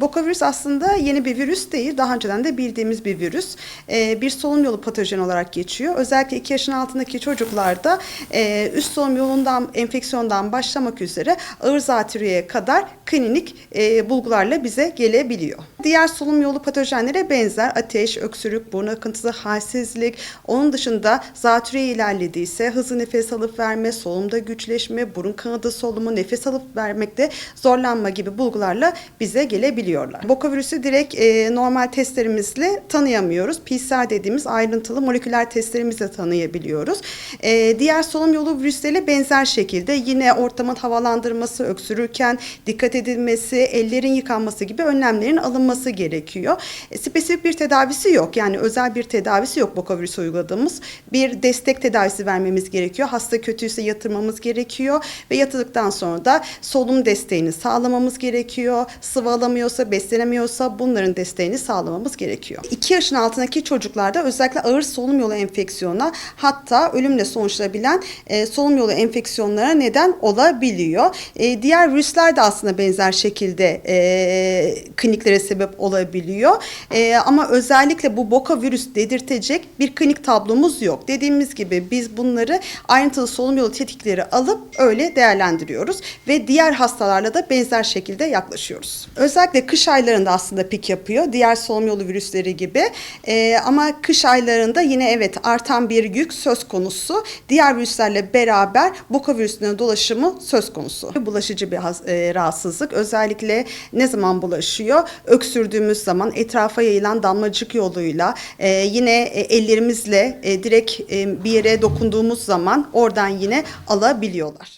Boka virüs aslında yeni bir virüs değil. Daha önceden de bildiğimiz bir virüs. Ee, bir solunum yolu patojen olarak geçiyor. Özellikle 2 yaşın altındaki çocuklarda e, üst solunum yolundan enfeksiyondan başlamak üzere ağır zatürreye kadar klinik e, bulgularla bize gelebiliyor. Diğer solunum yolu patojenlere benzer ateş, öksürük, burun akıntısı, halsizlik, onun dışında zatürre ilerlediyse hızlı nefes alıp verme, solumda güçleşme, burun kanadı solumu, nefes alıp vermekte zorlanma gibi bulgularla bize gelebiliyorlar. Boka virüsü direkt e, normal testlerimizle tanıyamıyoruz. PCR dediğimiz ayrıntılı moleküler testlerimizle tanıyabiliyoruz. E, diğer solunum yolu virüsleriyle benzer şekilde yine ortamın havalandırması, öksürürken dikkat edilmesi, ellerin yıkanması gibi önlemlerin alınması gerekiyor. E, spesifik bir tedavisi yok. Yani özel bir tedavisi yok boka virüsü uyguladığımız. Bir destek tedavisi vermemiz gerekiyor. Hasta kötüyse yatırmamız gerekiyor ve yatırdıktan sonra da solunum desteğini sağlamamız gerekiyor. Sıvı alamıyorsa, beslenemiyorsa bunların desteğini sağlamamız gerekiyor. 2 yaşın altındaki çocuklarda özellikle ağır solunum yolu enfeksiyonuna hatta ölümle sonuçlanabilen e, solunum yolu enfeksiyonlara neden olabiliyor. E, diğer virüsler de aslında benzer şekilde e, kliniklere sebep olabiliyor. E, ama özellikle bu boka virüs dedirtecek bir klinik tablomuz yok. Dediğimiz gibi biz bunları ayrıntılı solunum yolu tetikleri alıp öyle değerlendiriyoruz ve diğer hastalarla da benzer şekilde yaklaşıyoruz. Özellikle kış aylarında aslında pik yapıyor. Diğer solunum yolu virüsleri gibi. E, ama kış aylarında yine evet artan bir yük söz konusu. Diğer virüslerle beraber boka virüsünün dolaşımı söz konusu. Bulaşıcı bir has- e, rahatsızlık. Özellikle ne zaman bulaşıyor? Öksürdüğümüz zaman etrafa yayılan damlacık yoluyla e, yine e, ellerimizle e, direkt e, bir yere dokunduğumuz zaman oradan yine alabiliyorlar.